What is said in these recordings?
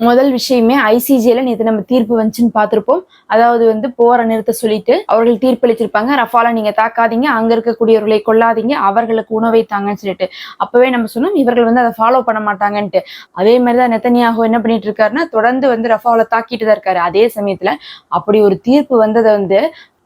முதல் விஷயமே ஐசிஜில நேற்று நம்ம தீர்ப்பு வந்துச்சுன்னு பார்த்துருப்போம். அதாவது வந்து போற நிறுத்த சொல்லிட்டு அவர்கள் தீர்ப்பளிச்சிருப்பாங்க ரஃபால நீங்க தாக்காதீங்க. அங்க இருக்கக்கூடியவர்களை கொல்லாதீங்க. அவர்களுக்கு உணவை தாங்கன்னு சொல்லிட்டு. அப்பவே நம்ம சொன்னோம் இவர்கள் வந்து அதை ஃபாலோ பண்ண மாட்டாங்கன்ட்டு. அதே மாதிரிதான் நெத்தனியாக என்ன பண்ணிட்டு இருக்காருன்னா தொடர்ந்து வந்து ரஃபால தாக்கிட்டு தான் இருக்காரு. அதே சமயத்துல அப்படி ஒரு தீர்ப்பு வந்ததை வந்து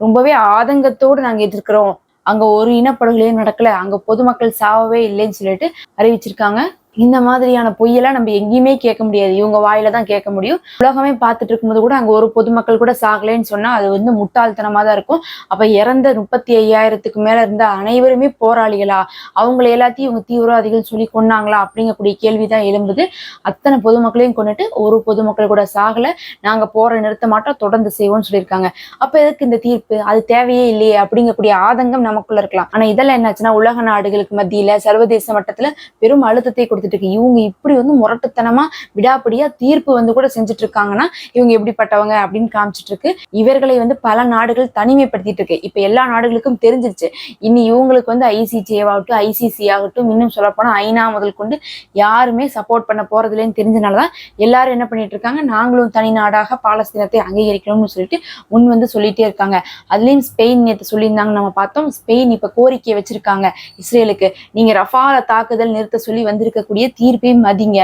ரொம்பவே ஆதங்கத்தோடு நாங்க எதிர்க்கிறோம். அங்க ஒரு இனப்படுகொலையும் நடக்கல. அங்க பொதுமக்கள் சாவவே இல்லைன்னு சொல்லிட்டு அறிவிச்சிருக்காங்க. இந்த மாதிரியான பொய்யெல்லாம் நம்ம எங்கேயுமே கேட்க முடியாது. இவங்க வாயில தான் கேட்க முடியும். உலகமே பார்த்துட்டு இருக்கும்போது கூட அங்க ஒரு பொதுமக்கள் கூட சாகலைன்னு சொன்னா அது வந்து முட்டாள்தனமாக தான் இருக்கும். அப்ப இறந்த முப்பத்தி ஐயாயிரத்துக்கு மேல இருந்த அனைவருமே போராளிகளா? அவங்கள எல்லாத்தையும் இவங்க தீவிரவாதிகள் சொல்லி கொன்னாங்களா? அப்படிங்கக்கூடிய கேள்விதான் எழும்புது. அத்தனை பொதுமக்களையும் கொண்டுட்டு ஒரு பொதுமக்கள் கூட சாகலை. நாங்க போற நிறுத்த மாட்டோம் தொடர்ந்து செய்வோம்னு சொல்லியிருக்காங்க. அப்ப எதுக்கு இந்த தீர்ப்பு? அது தேவையே இல்லையே அப்படிங்கக்கூடிய ஆதங்கம் நமக்குள்ள இருக்கலாம். ஆனா இதெல்லாம் என்னாச்சுன்னா உலக நாடுகளுக்கு மத்தியில சர்வதேச மட்டத்துல பெரும் அழுத்தத்தை கொடுத்துட்டு இருக்கு இவங்க இப்படி வந்து முரட்டுத்தனமா விடாப்படியா தீர்ப்பு வந்து கூட செஞ்சுட்டு இருக்காங்கன்னா இவங்க எப்படிப்பட்டவங்க அப்படின்னு காமிச்சிட்டு இருக்கு இவர்களை வந்து பல நாடுகள் தனிமைப்படுத்திட்டு இருக்கு இப்ப எல்லா நாடுகளுக்கும் தெரிஞ்சிருச்சு. இனி இவங்களுக்கு வந்து ஐசிஜே ஆகட்டும் ஐசிசி ஆகட்டும் இன்னும் சொல்லப்போனா ஐநா முதல் கொண்டு யாருமே சப்போர்ட் பண்ண போறதுலேன்னு தெரிஞ்சனாலதான் எல்லாரும் என்ன பண்ணிட்டு இருக்காங்க நாங்களும் தனி நாடாக பாலஸ்தீனத்தை அங்கீகரிக்கணும்னு சொல்லிட்டு முன் வந்து சொல்லிட்டே இருக்காங்க. அதுலயும் ஸ்பெயின் நேற்று சொல்லியிருந்தாங்க நம்ம பார்த்தோம். ஸ்பெயின் இப்ப கோரிக்கை வச்சிருக்காங்க இஸ்ரேலுக்கு. நீங்க ரஃபால தாக்குதல் நிறுத்த சொல்லி வந்திருக்க வந்திருக்கக்கூடிய தீர்ப்பையும் மதிங்க.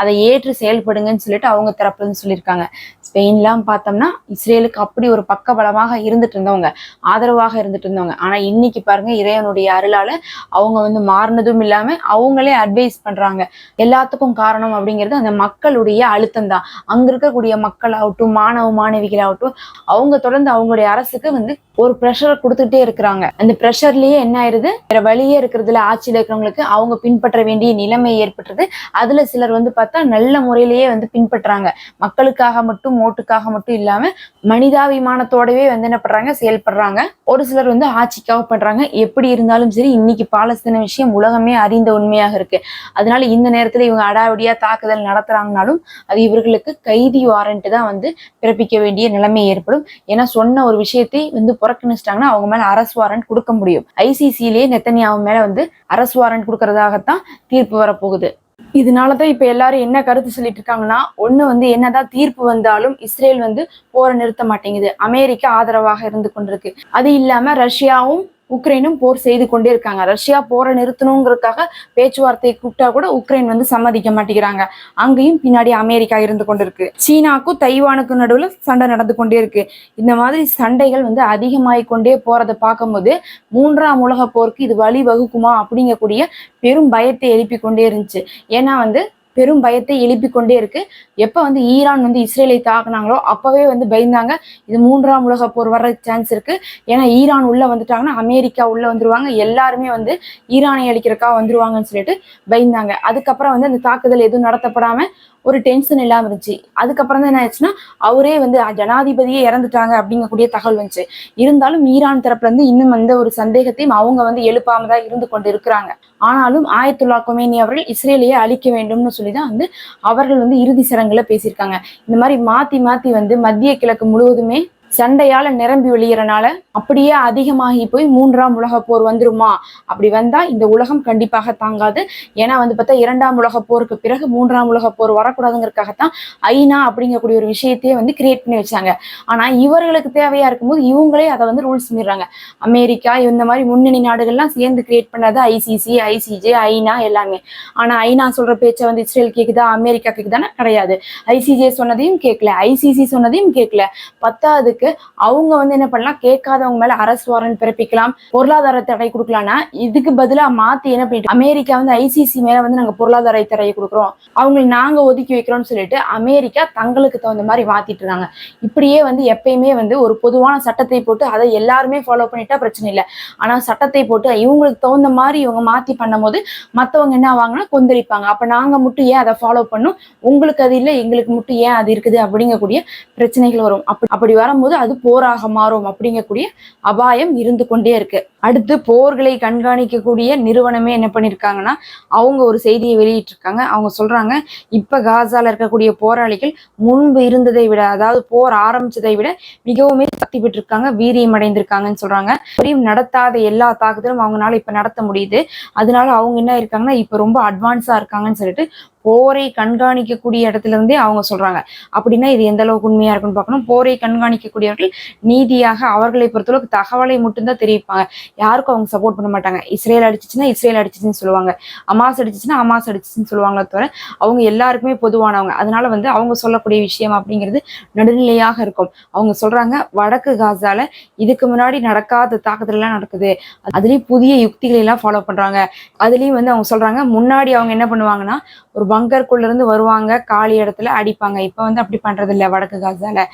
அதை ஏற்று செயல்படுங்கன்னு சொல்லிட்டு அவங்க தரப்புலன்னு சொல்லியிருக்காங்க. ஸ்பெயின்லாம் பார்த்தோம்னா இஸ்ரேலுக்கு அப்படி ஒரு பக்கபலமாக இருந்துட்டு இருந்தவங்க ஆதரவாக இருந்துட்டு இருந்தவங்க. ஆனால் இன்னைக்கு பாருங்க இறைவனுடைய அருளால அவங்க வந்து மாறினதும் இல்லாம அவங்களே அட்வைஸ் பண்றாங்க. எல்லாத்துக்கும் காரணம் அப்படிங்கிறது அந்த மக்களுடைய அழுத்தம் தான். அங்க இருக்கக்கூடிய மக்கள் ஆகட்டும் மாணவ மாணவிகள் ஆகட்டும் அவங்க தொடர்ந்து அவங்களுடைய அரசுக்கு வந்து ஒரு ப்ரெஷர் கொடுத்துட்டே இருக்கிறாங்க. அந்த ப்ரெஷர்லயே என்ன ஆயிருது? வேற வழியே இருக்கிறதுல ஆட்சியில் இருக்கிறவங்களுக்கு அவங்க பின்பற்ற வேண்டிய நிலைமை ஏற்பட்டுறது அதுல சிலர் வந்து பார்த்தா நல்ல முறையிலேயே வந்து பின்பற்றாங்க. மக்களுக்காக மட்டும் ஓட்டுக்காக மட்டும் இல்லாம மனிதாபிமானத்தோடவே வந்து என்ன பண்றாங்க? செயல்படுறாங்க. ஒரு சிலர் வந்து ஆட்சிக்காக பண்றாங்க. எப்படி இருந்தாலும் சரி இன்னைக்கு பாலஸ்தீன விஷயம் உலகமே அறிந்த உண்மையாக இருக்கு. அதனால இந்த நேரத்துல இவங்க அடாவடியா தாக்குதல் நடத்துறாங்கனாலும் அது இவர்களுக்கு கைதி வாரண்ட் தான் வந்து பிறப்பிக்க வேண்டிய நிலைமை ஏற்படும். ஏன்னா சொன்ன ஒரு விஷயத்தை வந்து புறக்கணிச்சிட்டாங்கன்னா அவங்க மேல அரசு வாரண்ட் கொடுக்க முடியும். ஐசிசிலேயே நெத்தனியாவு மேல வந்து அரசு வாரண்ட் கொடுக்கறதாகத்தான் தீர்ப்பு வரப்போகுது. இதனால தான் இப்ப எல்லாரும் என்ன கருத்து சொல்லிட்டு இருக்காங்கன்னா ஒண்ணு வந்து என்னதான் தீர்ப்பு வந்தாலும் இஸ்ரேல் வந்து போரை நிறுத்த மாட்டேங்குது. அமெரிக்கா ஆதரவாக இருந்து கொண்டிருக்கு. அது இல்லாம ரஷ்யாவும் உக்ரைனும் போர் செய்து கொண்டே இருக்காங்க. ரஷ்யா போரை நிறுத்தணுங்கிறதுக்காக பேச்சுவார்த்தை கூப்பிட்டா கூட உக்ரைன் வந்து சம்மதிக்க மாட்டேங்கிறாங்க. அங்கேயும் பின்னாடி அமெரிக்கா இருந்து கொண்டிருக்கு. சீனாக்கும் தைவானுக்கும் நடுவில் சண்டை நடந்து கொண்டே இருக்கு. இந்த மாதிரி சண்டைகள் வந்து அதிகமாகி கொண்டே போறதை பார்க்கும்போது மூன்றாம் உலக போருக்கு இது வழி வகுக்குமா அப்படிங்கக்கூடிய பெரும் பயத்தை எழுப்பி கொண்டே இருந்துச்சு. ஏன்னா வந்து பெரும் பயத்தை எழுப்பி கொண்டே இருக்கு. எப்ப வந்து ஈரான் வந்து இஸ்ரேலை தாக்குனாங்களோ அப்பவே வந்து பயந்தாங்க. இது மூன்றாம் உலக போர் வர சான்ஸ் இருக்கு. ஏன்னா ஈரான் உள்ள வந்துட்டாங்கன்னா அமெரிக்கா உள்ள வந்துருவாங்க. எல்லாருமே வந்து ஈரானை அழிக்கிறக்கா வந்துருவாங்கன்னு சொல்லிட்டு பயந்தாங்க. அதுக்கப்புறம் வந்து அந்த தாக்குதல் எதுவும் நடத்தப்படாம ஒரு டென்ஷன் இல்லாம இருந்துச்சு. அதுக்கப்புறம் தான் என்ன ஆச்சுன்னா அவரே வந்து ஜனாதிபதியே இறந்துட்டாங்க அப்படிங்கக்கூடிய தகவல் வந்துச்சு. இருந்தாலும் ஈரான் தரப்புல இருந்து இன்னும் எந்த ஒரு சந்தேகத்தையும் அவங்க வந்து எழுப்பாம தான் இருந்து கொண்டு இருக்கிறாங்க. ஆனாலும் ஆயத்துல்லா கொமேனி அவர்கள் இஸ்ரேலையே அழிக்க வேண்டும்னு சொல்லி தான் வந்து அவர்கள் வந்து இறுதி சடங்குல பேசியிருக்காங்க. இந்த மாதிரி மாத்தி மாத்தி வந்து மத்திய கிழக்கு முழுவதுமே சண்டையால நிரம்பி வெளியறனால அப்படியே அதிகமாகி போய் மூன்றாம் உலக போர் வந்துருமா? அப்படி வந்தா இந்த உலகம் கண்டிப்பாக தாங்காது. ஏன்னா வந்து பார்த்தா இரண்டாம் உலக போருக்கு பிறகு மூன்றாம் உலக போர் வரக்கூடாதுங்கிறதுக்காகத்தான் ஐநா அப்படிங்கக்கூடிய ஒரு விஷயத்தையே வந்து கிரியேட் பண்ணி வச்சாங்க. ஆனா இவர்களுக்கு தேவையா இருக்கும்போது இவங்களே அதை வந்து ரூல்ஸ் மீறாங்க அமெரிக்கா இந்த மாதிரி முன்னணி நாடுகள்லாம் சேர்ந்து கிரியேட் பண்ணது ஐசிசி ஐசிஜே ஐநா எல்லாமே. ஆனா ஐநா சொல்ற பேச்சை வந்து இஸ்ரேல் கேக்குதா? அமெரிக்கா கேக்குதானா கிடையாது. ஐசிஜே சொன்னதையும் கேட்கல ஐசிசி சொன்னதையும் கேட்கல இருக்கு. அவங்க வந்து என்ன பண்ணலாம்? கேட்காதவங்க மேல அரசு வாரண்ட் பிறப்பிக்கலாம். பொருளாதார தடை கொடுக்கலாம்னா இதுக்கு பதிலா மாத்தி என்ன பண்ணிட்டு அமெரிக்கா வந்து ஐசிசி மேல வந்து நாங்க பொருளாதார தடையை கொடுக்குறோம். அவங்களை நாங்க ஒதுக்கி வைக்கிறோம்னு சொல்லிட்டு அமெரிக்கா தங்களுக்கு தகுந்த மாதிரி மாத்திட்டு இருக்காங்க. இப்படியே வந்து எப்பயுமே வந்து ஒரு பொதுவான சட்டத்தை போட்டு அதை எல்லாருமே ஃபாலோ பண்ணிட்டா பிரச்சனை இல்லை. ஆனா சட்டத்தை போட்டு இவங்களுக்கு தகுந்த மாதிரி இவங்க மாத்தி பண்ணும்போது மத்தவங்க என்ன ஆவாங்கன்னா கொந்தளிப்பாங்க. அப்ப நாங்க மட்டும் ஏன் அதை ஃபாலோ பண்ணும்? உங்களுக்கு அது இல்லை எங்களுக்கு மட்டும் ஏன் அது இருக்குது? அப்படிங்கக்கூடிய பிரச்சனைகள் வரும். அப்படி அப்படி வரும்போது அது போராக மாறும் அப்படிங்கக்கூடிய அபாயம் இருந்து கொண்டே இருக்கு. அடுத்து போர்களை கண்காணிக்கக்கூடிய நிறுவனமே என்ன பண்ணியிருக்காங்கன்னா அவங்க ஒரு செய்தியை வெளியிட்டிருக்காங்க. அவங்க சொல்றாங்க இப்ப காசால இருக்கக்கூடிய போராளிகள் முன்பு இருந்ததை விட அதாவது போர் ஆரம்பிச்சதை விட மிகவுமே சக்தி பெற்றிருக்காங்க வீரியம் அடைந்திருக்காங்கன்னு சொல்றாங்க. நடத்தாத எல்லா தாக்குதலும் அவங்களால இப்ப நடத்த முடியுது. அதனால அவங்க என்ன இருக்காங்கன்னா இப்ப ரொம்ப அட்வான்ஸா இருக்காங்கன்னு சொல்லிட்டு போரை கண்காணிக்கக்கூடிய இடத்துல இருந்தே அவங்க சொல்றாங்க. அப்படின்னா இது எந்த அளவுக்கு உண்மையா இருக்குன்னு பார்க்கணும். போரை கண்காணிக்கக்கூடியவர்கள் நீதியாக அவர்களை பொறுத்தளவுக்கு தகவலை மட்டும்தான் தெரிவிப்பாங்க. யாருக்கும் அவங்க சப்போர்ட் பண்ண மாட்டாங்க. இஸ்ரேல் அடிச்சிச்சுன்னா இஸ்ரேல் அடிச்சிச்சுன்னு சொல்லுவாங்க. அமாஸ் அடிச்சிச்சுன்னா அமாஸ் அடிச்சிச்சுன்னு சொல்லுவாங்களே தவிர அவங்க எல்லாருக்குமே பொதுவானவங்க. அதனால வந்து அவங்க சொல்லக்கூடிய விஷயம் அப்படிங்கிறது நடுநிலையாக இருக்கும். அவங்க சொல்றாங்க வடக்கு காசால இதுக்கு முன்னாடி நடக்காத தாக்குதல் எல்லாம் நடக்குது. அதுலயும் புதிய யுக்திகளை எல்லாம் ஃபாலோ பண்றாங்க. அதுலயும் வந்து அவங்க சொல்றாங்க முன்னாடி அவங்க என்ன பண்ணுவாங்கன்னா ஒரு பங்கருக்குள்ள இருந்து வருவாங்க காலி இடத்துல அடிப்பாங்க. இப்ப வந்து அப்படி பண்றது இல்லை வடக்கு காசால.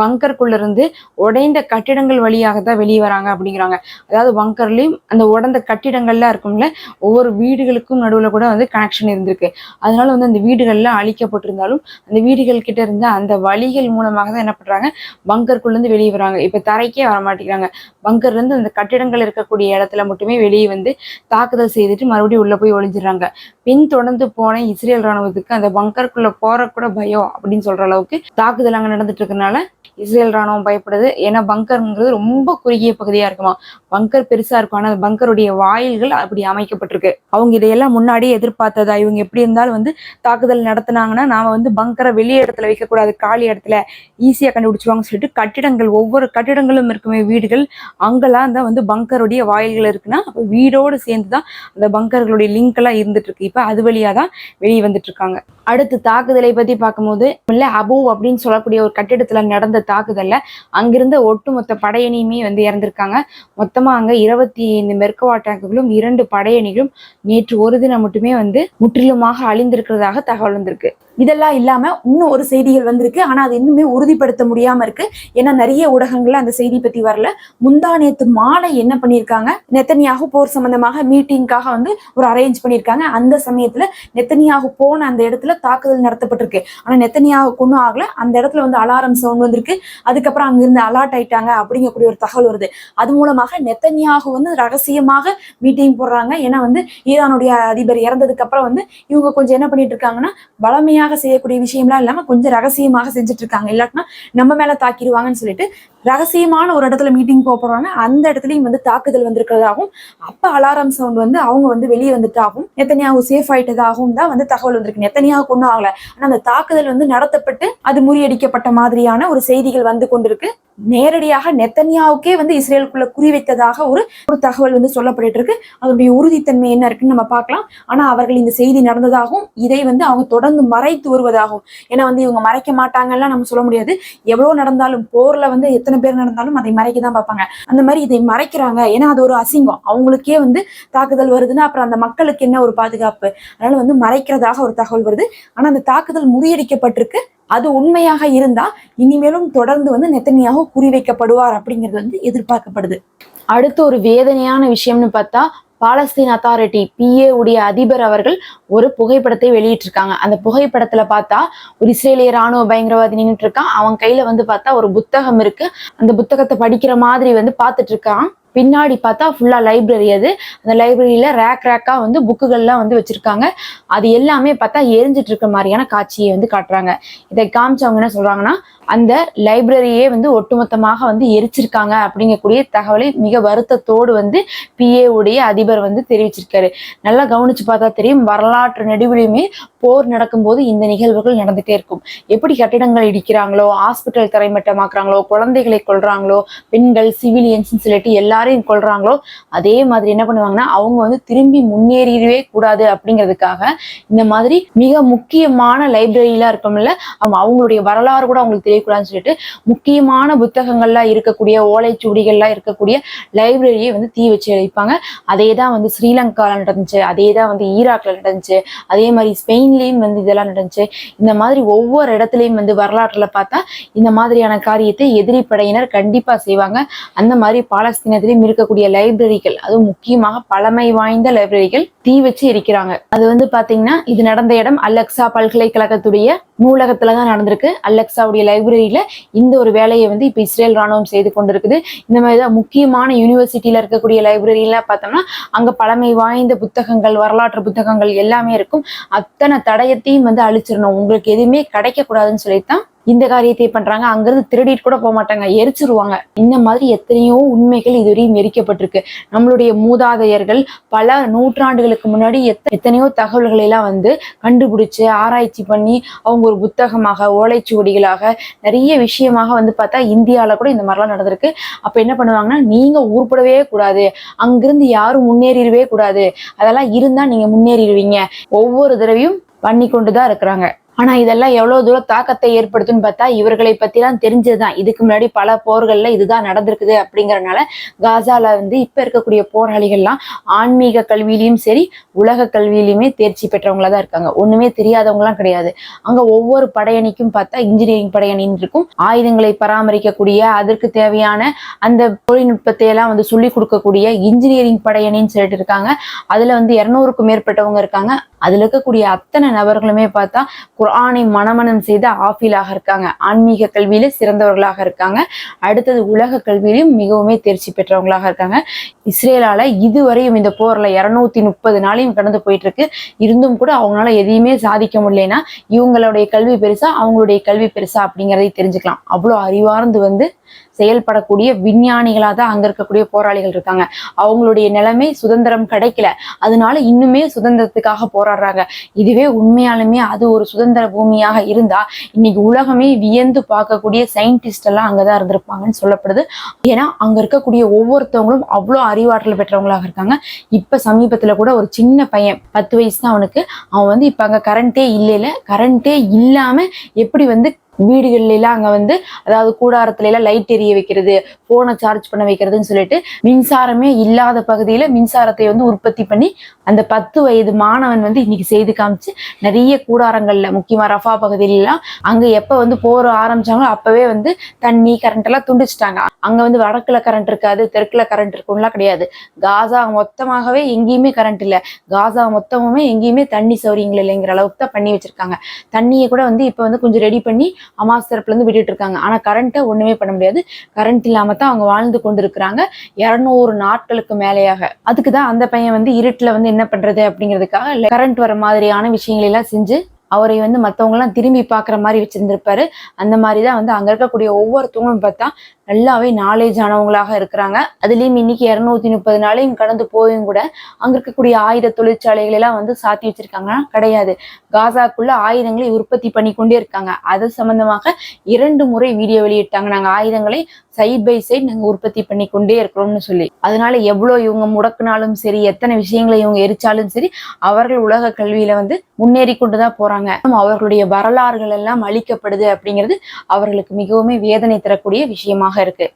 பங்கருக்குள்ள இருந்து உடைந்த கட்டிடங்கள் வழியாக தான் வெளியே வராங்க அப்படிங்கிறாங்க. அதாவது பங்கர்லயும் அந்த உடந்த கட்டிடங்கள்லாம் இருக்கும்ல ஒவ்வொரு வீடுகளுக்கும் நடுவுல கூட வந்து கனெக்ஷன் இருந்திருக்கு. அதனால வந்து அந்த வீடுகள்லாம் அழிக்கப்பட்டிருந்தாலும் அந்த வீடுகள் கிட்ட இருந்த அந்த வழிகள் மூலமாக தான் என்ன பண்றாங்க பங்கருக்குள்ள இருந்து வெளியே வராங்க. இப்ப தரைக்கே வர மாட்டேங்கிறாங்க. பங்கர்ல இருந்து அந்த கட்டிடங்கள் இருக்கக்கூடிய இடத்துல மட்டுமே வெளியே வந்து தாக்குதல் செய்துட்டு மறுபடியும் உள்ள போய் ஒளிஞ்சிடுறாங்க. பின் தொடர்ந்து போன இஸ்ரேல் ராணுவத்துக்கு அந்த பங்கருக்குள்ள போற கூட பயம் அப்படின்னு சொல்ற அளவுக்கு தாக்குதல் அங்க நடந்துட்டு இருக்கனால இஸ்ரேல் ராணுவம் பயப்படுது. ஏன்னா பங்கர்ங்கிறது ரொம்ப குறுகிய பகுதியா இருக்குமா? பங்கர் பெருசா இருக்கும். ஆனா பங்கருடைய வாயில்கள் அப்படி அமைக்கப்பட்டிருக்கு. அவங்க இதையெல்லாம் முன்னாடியே எதிர்பார்த்ததா? இவங்க எப்படி இருந்தாலும் வந்து தாக்குதல் நடத்தினாங்கன்னா நாம வந்து பங்கரை வெளியே இடத்துல வைக்கக்கூடாது. காலி இடத்துல ஈஸியா கண்டுபிடிச்சுவாங்கன்னு சொல்லிட்டு கட்டிடங்கள் ஒவ்வொரு கட்டிடங்களும் இருக்குமே வீடுகள் அங்கெல்லாம் தான் வந்து பங்கருடைய வாயில்கள் இருக்குன்னா வீடோடு சேர்ந்து தான் அந்த பங்கர்களுடைய லிங்க் எல்லாம் இருந்துட்டு இருக்கு இப்ப அது வழியா தான் வெளியே வந்து வந்துட்டு இருக்காங்க அடுத்து தாக்குதலை பத்தி பார்க்கும்போது இல்ல அபு அப்படின்னு சொல்லக்கூடிய ஒரு கட்டிடத்துல நடந்த தாக்குதல்ல அங்கிருந்த ஒட்டுமொத்த படையணியுமே வந்து இறந்திருக்காங்க. மொத்தமா அங்க இருபத்தி ஐந்து மெர்கவா டேங்குகளும் இரண்டு படையணிகளும் நேற்று ஒரு தினம் மட்டுமே வந்து முற்றிலுமாக அழிந்திருக்கிறதாக தகவல் வந்திருக்கு. இதெல்லாம் இல்லாம இன்னும் ஒரு செய்திகள் வந்திருக்கு. ஆனா அது இன்னுமே உறுதிப்படுத்த முடியாம இருக்கு. ஏன்னா நிறைய ஊடகங்கள்ல அந்த செய்தி பத்தி வரல. முந்தா நேத்து மாலை என்ன பண்ணியிருக்காங்க? நெத்தனியாக போர் சம்பந்தமாக மீட்டிங்காக வந்து ஒரு அரேஞ்ச் பண்ணியிருக்காங்க. அந்த சமயத்துல நெத்தனியாக போன அந்த இடத்துல தாக்குதல் நடத்தப்பட்டிருக்கு. ஆனா நெத்தனியாக கொண்டு ஆகல. அந்த இடத்துல வந்து அலாரம் சவுண்ட் வந்திருக்கு. அதுக்கப்புறம் அங்கிருந்து அலாட் ஆயிட்டாங்க அப்படிங்கக்கூடிய ஒரு தகவல் வருது. அது மூலமாக நெத்தனியாக வந்து ரகசியமாக மீட்டிங் போடுறாங்க. ஏன்னா வந்து ஈரானுடைய அதிபர் இறந்ததுக்கு அப்புறம் வந்து இவங்க கொஞ்சம் என்ன பண்ணிட்டு இருக்காங்கன்னா பலமையாக செய்யக்கூடிய விஷயம்லாம் இல்லாம கொஞ்சம் ரகசியமாக செஞ்சுட்டு இருக்காங்க. இல்லாட்டினா நம்ம மேல தாக்கிடுவாங்கன்னு சொல்லிட்டு ரகசியமான ஒரு இடத்துல மீட்டிங் போக போறாங்க அந்த இடத்துலயும் வந்து தாக்குதல் வந்திருக்கிறதாகவும் அப்போ அலாரம் சவுண்ட் வந்து அவங்க வந்து வெளியே வந்துட்டாகவும் நெத்தனியாவு சேஃப் ஆயிட்டதாகவும் தான் வந்து தகவல் வந்திருக்கு. நெத்தனியாக கொண்டு ஆகல. ஆனால் அந்த தாக்குதல் வந்து நடத்தப்பட்டு அது முறியடிக்கப்பட்ட மாதிரியான ஒரு செய்திகள் வந்து கொண்டிருக்கு. நேரடியாக நெத்தன்யாவுக்கே வந்து இஸ்ரேலுக்குள்ள குறிவைத்ததாக ஒரு ஒரு தகவல் வந்து சொல்லப்பட்டு இருக்கு அதனுடைய உறுதித்தன்மை என்ன இருக்குன்னு நம்ம பார்க்கலாம். ஆனா அவர்கள் இந்த செய்தி நடந்ததாகவும் இதை வந்து அவங்க தொடர்ந்து மறைத்து வருவதாகவும் ஏன்னா வந்து இவங்க மறைக்க மாட்டாங்கலாம் நம்ம சொல்ல முடியாது. எவ்வளவு நடந்தாலும் போர்ல வந்து எத்தனை பேர் நடந்தாலும் அதை மறைக்க தான் பார்ப்பாங்க. அந்த மாதிரி இதை மறைக்கிறாங்க. ஏன்னா அது ஒரு அசிங்கம். அவங்களுக்கே வந்து தாக்குதல் வருதுன்னா அப்புறம் அந்த மக்களுக்கு என்ன ஒரு பாதுகாப்பு? அதனால வந்து மறைக்கிறதாக ஒரு தகவல் வருது. ஆனா அந்த தாக்குதல் முறியடிக்கப்பட்டிருக்கு. அது உண்மையாக இருந்தா இனிமேலும் தொடர்ந்து வந்து நெத்தனியாக குறிவைக்கப்படுவார் அப்படிங்கிறது வந்து எதிர்பார்க்கப்படுது. அடுத்து ஒரு வேதனையான விஷயம்னு பார்த்தா பாலஸ்தீன் அத்தாரிட்டி பிஏ உடைய அதிபர் அவர்கள் ஒரு புகைப்படத்தை வெளியிட்டிருக்காங்க. அந்த புகைப்படத்துல பார்த்தா ஒரு இஸ்ரேலிய ராணுவ பயங்கரவாதி நின்றுட்டு இருக்கான் அவன் கையில வந்து பார்த்தா ஒரு புத்தகம் இருக்கு. அந்த புத்தகத்தை படிக்கிற மாதிரி வந்து பார்த்துட்டு இருக்கான் பின்னாடி பார்த்தா ஃபுல்லா லைப்ரரி அது. அந்த லைப்ரரியில ரேக் ரேக்கா வந்து புக்குகள்லாம் வந்து வச்சிருக்காங்க. அது எல்லாமே பார்த்தா எரிஞ்சிட்டு இருக்க மாதிரியான காட்சியை வந்து காட்டுறாங்க. இதை காமிச்சவங்க என்ன சொல்றாங்கன்னா அந்த லைப்ரரியே வந்து ஒட்டுமொத்தமாக வந்து எரிச்சிருக்காங்க அப்படிங்கக்கூடிய தகவலை மிக வருத்தத்தோடு வந்து பிஏ உடைய அதிபர் வந்து தெரிவிச்சிருக்காரு. நல்லா கவனிச்சு பார்த்தா தெரியும் வரலாற்று நெடுவிலையுமே போர் நடக்கும்போது இந்த நிகழ்வுகள் நடந்துட்டே இருக்கும். எப்படி கட்டிடங்கள் இடிக்கிறாங்களோ ஹாஸ்பிட்டல் தரைமட்டமாக்குறாங்களோ குழந்தைகளை கொள்றாங்களோ பெண்கள் சிவிலியன்ஸ் சொல்லிட்டு எல்லாரையும் கொள்றாங்களோ அதே மாதிரி என்ன பண்ணுவாங்கன்னா அவங்க வந்து திரும்பி முன்னேறிடவே கூடாது அப்படிங்கிறதுக்காக இந்த மாதிரி மிக முக்கியமான லைப்ரரிலாம் இருக்கும்ல அவங்க அவங்களுடைய வரலாறு கூட அவங்களுக்கு தெரியும் தெரியக்கூடாதுன்னு சொல்லிட்டு முக்கியமான புத்தகங்கள்லாம் இருக்கக்கூடிய ஓலைச்சுவடிகள்லாம் இருக்கக்கூடிய லைப்ரரியை வந்து தீ வச்சு அழிப்பாங்க அதே தான் வந்து ஸ்ரீலங்கால நடந்துச்சு அதே தான் வந்து ஈராக்ல நடந்துச்சு அதே மாதிரி ஸ்பெயின்லேயும் வந்து இதெல்லாம் நடந்துச்சு. இந்த மாதிரி ஒவ்வொரு இடத்துலையும் வந்து வரலாற்றில் பார்த்தா இந்த மாதிரியான காரியத்தை எதிரி படையினர் கண்டிப்பாக செய்வாங்க. அந்த மாதிரி பாலஸ்தீனத்திலையும் இருக்கக்கூடிய லைப்ரரிகள் அதுவும் முக்கியமாக பழமை வாய்ந்த லைப்ரரிகள் தீ வச்சு எரிக்கிறாங்க. அது வந்து பார்த்தீங்கன்னா இது நடந்த இடம் அலெக்சா பல்கலைக்கழகத்துடைய நூலகத்துல தான் நடந்திருக்கு. அலெக்சாவுடைய லைப்ரரியில இந்த ஒரு வேலையை வந்து இப்போ இஸ்ரேல் ராணுவம் செய்து கொண்டிருக்குது. இந்த மாதிரி தான் முக்கியமான யூனிவர்சிட்டியில இருக்கக்கூடிய லைப்ரரியெலாம் பார்த்தோம்னா அங்க பழமை வாய்ந்த புத்தகங்கள் வரலாற்று புத்தகங்கள் எல்லாமே இருக்கும். அத்தனை தடயத்தையும் வந்து அழிச்சிடணும். உங்களுக்கு எதுவுமே கிடைக்கக்கூடாதுன்னு சொல்லித்தான் இந்த காரியத்தை பண்றாங்க. அங்கிருந்து திருடிட்டு கூட போக மாட்டாங்க. எரிச்சிருவாங்க. இந்த மாதிரி எத்தனையோ உண்மைகள் இதுவரையும் எரிக்கப்பட்டிருக்கு. நம்மளுடைய மூதாதையர்கள் பல நூற்றாண்டுகளுக்கு முன்னாடி எத்த- எத்தனையோ தகவல்களை எல்லாம் வந்து கண்டுபிடிச்சு ஆராய்ச்சி பண்ணி அவங்க ஒரு புத்தகமாக ஓலைச்சுவடிகளாக நிறைய விஷயமாக வந்து பார்த்தா இந்தியாவில் கூட இந்த மாதிரிலாம் நடந்திருக்கு. அப்போ என்ன பண்ணுவாங்கன்னா நீங்க உருப்படவே கூடாது. அங்கிருந்து யாரும் முன்னேறிடவே கூடாது. அதெல்லாம் இருந்தா நீங்க முன்னேறிடுவீங்க. ஒவ்வொரு தடவையும் பண்ணி கொண்டு தான் இருக்கிறாங்க. ஆனா இதெல்லாம் எவ்வளவு தூரம் தாக்கத்தை ஏற்படுத்தும்னு பார்த்தா இவர்களை பத்திலாம் தெரிஞ்சதுதான். இதுக்கு முன்னாடி பல போர்கள்ல இதுதான் நடந்திருக்குது அப்படிங்கறனால காசால வந்து இப்ப இருக்கக்கூடிய போராளிகள்லாம் ஆன்மீக கல்வியிலையும் சரி உலக கல்வியிலுமே தேர்ச்சி பெற்றவங்களா தான் இருக்காங்க. ஒண்ணுமே தெரியாதவங்களாம் கிடையாது. அங்க ஒவ்வொரு படையணிக்கும் பார்த்தா இன்ஜினியரிங் படையணின்னு இருக்கும். ஆயுதங்களை பராமரிக்கக்கூடிய அதற்கு தேவையான அந்த தொழில்நுட்பத்தை எல்லாம் வந்து சொல்லி கொடுக்கக்கூடிய இன்ஜினியரிங் படையணின்னு சொல்லிட்டு இருக்காங்க. அதுல வந்து இருநூறுக்கும் மேற்பட்டவங்க இருக்காங்க. அதுல இருக்கக்கூடிய அத்தனை நபர்களுமே பார்த்தா குரானை மனமனம் செய்து ஆஃபீலாக இருக்காங்க. ஆன்மீக கல்வியில சிறந்தவர்களாக இருக்காங்க. அடுத்தது உலக கல்வியிலும் மிகவுமே தேர்ச்சி பெற்றவங்களாக இருக்காங்க. இஸ்ரேலால இதுவரையும் இந்த போர்ல இருநூத்தி முப்பது நாளையும் கடந்து போயிட்டு இருக்கு இருந்தும் கூட அவங்களால எதையுமே சாதிக்க முடியலன்னா இவங்களுடைய கல்வி பெருசா அவங்களுடைய கல்வி பெருசா அப்படிங்கிறதை தெரிஞ்சுக்கலாம். அவ்வளோ அறிவார்ந்து வந்து செயல்படக்கூடிய விஞ்ஞானிகளாக தான் அங்கே இருக்கக்கூடிய போராளிகள் இருக்காங்க. அவங்களுடைய நிலைமை சுதந்திரம் கிடைக்கல. அதனால இன்னுமே சுதந்திரத்துக்காக போராடுறாங்க. இதுவே உண்மையாலுமே அது ஒரு சுதந்திர பூமியாக இருந்தா இன்னைக்கு உலகமே வியந்து பார்க்கக்கூடிய சயின்டிஸ்ட் எல்லாம் அங்கதான் இருந்திருப்பாங்கன்னு சொல்லப்படுது. ஏன்னா அங்க இருக்கக்கூடிய ஒவ்வொருத்தவங்களும் அவ்வளோ அறிவாற்றல் பெற்றவங்களாக இருக்காங்க. இப்ப சமீபத்துல கூட ஒரு சின்ன பையன் பத்து வயசு தான் அவனுக்கு. அவன் வந்து இப்ப அங்க கரண்டே இல்லைல கரண்டே இல்லாம எப்படி வந்து வீடுகள்லாம் அங்கே வந்து அதாவது கூடாரத்துலலாம் லைட் எரிய வைக்கிறது ஃபோனை சார்ஜ் பண்ண வைக்கிறதுன்னு சொல்லிட்டு மின்சாரமே இல்லாத பகுதியில் மின்சாரத்தை வந்து உற்பத்தி பண்ணி அந்த பத்து வயது மாணவன் வந்து இன்னைக்கு செய்து காமிச்சு நிறைய கூடாரங்களில் முக்கியமாக ரஃபா பகுதியிலலாம் அங்கே எப்போ வந்து போர் ஆரம்பிச்சாங்களோ அப்போவே வந்து தண்ணி கரண்ட் எல்லாம் துண்டிச்சிட்டாங்க. அங்கே வந்து வடக்குல கரண்ட் இருக்காது தெற்குல கரண்ட் இருக்கும்லாம் கிடையாது. காசா மொத்தமாகவே எங்கேயுமே கரண்ட் இல்லை. காசா மொத்தமுமே எங்கேயுமே தண்ணி சௌரியங்கள் இல்லைங்கிற அளவுக்கு தான் பண்ணி வச்சிருக்காங்க. தண்ணியை கூட வந்து இப்போ வந்து கொஞ்சம் ரெடி பண்ணி அமாவாசை தரப்புலேருந்து விட்டுட்டு இருக்காங்க. ஆனா கரண்ட்டை ஒண்ணுமே பண்ண முடியாது. கரண்ட் இல்லாமல் தான் அவங்க வாழ்ந்து கொண்டு இருக்கிறாங்க இருநூறு நாட்களுக்கு மேலேயாக. அதுக்கு தான் அந்த பையன் வந்து இருட்டுல வந்து என்ன பண்றது அப்படிங்கிறதுக்காக கரண்ட் வர மாதிரியான விஷயங்களை எல்லாம் செஞ்சு அவரை வந்து மத்தவங்க எல்லாம் திரும்பி பார்க்குற மாதிரி வச்சிருந்திருப்பாரு. அந்த மாதிரி தான் வந்து அங்க இருக்கக்கூடிய ஒவ்வொருத்தவங்களும் பார்த்தா நல்லாவே நாலேஜ் ஆனவங்களாக இருக்கிறாங்க. அதுலேயும் இன்னைக்கு இரநூத்தி முப்பது நாளையும் கடந்து போயும் கூட அங்க இருக்கக்கூடிய ஆயுத தொழிற்சாலைகள் எல்லாம் வந்து சாத்தி வச்சிருக்காங்க. கிடையாது. காசாக்குள்ள ஆயுதங்களை உற்பத்தி பண்ணி கொண்டே இருக்காங்க. அது சம்பந்தமாக இரண்டு முறை வீடியோ வெளியிட்டாங்க. நாங்க ஆயுதங்களை சைட் பை சைட் நாங்க உற்பத்தி பண்ணி கொண்டே இருக்கிறோம்னு சொல்லி. அதனால எவ்வளவு இவங்க முடக்குனாலும் சரி எத்தனை விஷயங்களை இவங்க எரிச்சாலும் சரி அவர்கள் உலக கல்வியில வந்து முன்னேறி கொண்டுதான் போறாங்க. அவர்களுடைய வரலாறுகள் எல்லாம் அழிக்கப்படுது அப்படிங்கிறது அவர்களுக்கு மிகவும் வேதனை தரக்கூடிய விஷயமாக இருக்கு